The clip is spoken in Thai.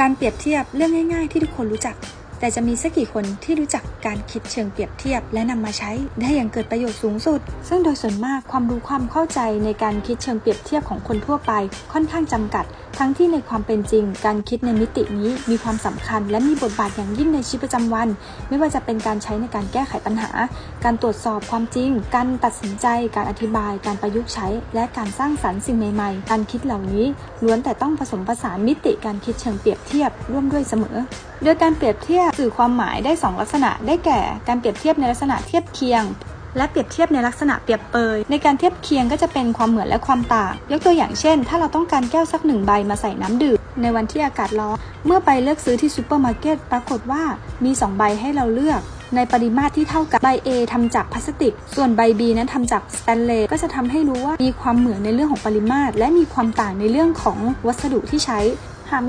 การเปรียบเทียบเรื่องง่าย ๆ ที่ทุกคนรู้จัก แต่จะมีสักกี่คนที่รู้จักการคิดเชิงเปรียบเทียบ และนำมาใช้ได้อย่างเกิดประโยชน์สูงสุด ซึ่งโดยส่วนมากความรู้ความเข้าใจในการคิดเชิงเปรียบเทียบของคนทั่วไป ค่อนข้างจำกัด ทั้งที่ในความเป็นจริง การคิดในมิตินี้มีความสำคัญ และมีบทบาทอย่างยิ่งในชีวิตประจำวัน ไม่ว่าจะเป็นการใช้ในการแก้ไขปัญหา การตรวจสอบความจริง การตัดสินใจ การอธิบาย การประยุกต์ใช้ และการสร้างสรรค์สิ่งใหม่ๆ การคิดเหล่านี้ล้วนแต่ต้องผสมผสานมิติการคิดเชิงเปรียบเทียบร่วมด้วยเสมอ โดยการเปรียบเทียบสื่อความหมายได้ 2 ลักษณะ ได้แก่ การเปรียบเทียบในลักษณะเทียบเคียง และเปรียบเทียบในลักษณะเปรียบเปย ในการเทียบเคียงก็จะเป็นความเหมือนและความต่าง ยกตัวอย่างเช่น ถ้าเราต้องการแก้วสักหนึ่งใบมาใส่น้ำดื่มในวันที่อากาศร้อน เมื่อไปเลือกซื้อที่ซูเปอร์มาร์เก็ตปรากฏว่ามี 2 ใบให้เราเลือกในปริมาตรที่เท่ากันใบ A ทำจากพลาสติก ส่วนใบ B นั้นทำจากสแตนเลสก็จะทำให้รู้ว่ามีความเหมือนในเรื่องของปริมาตร และมีความต่างในเรื่องของวัสดุที่ใช้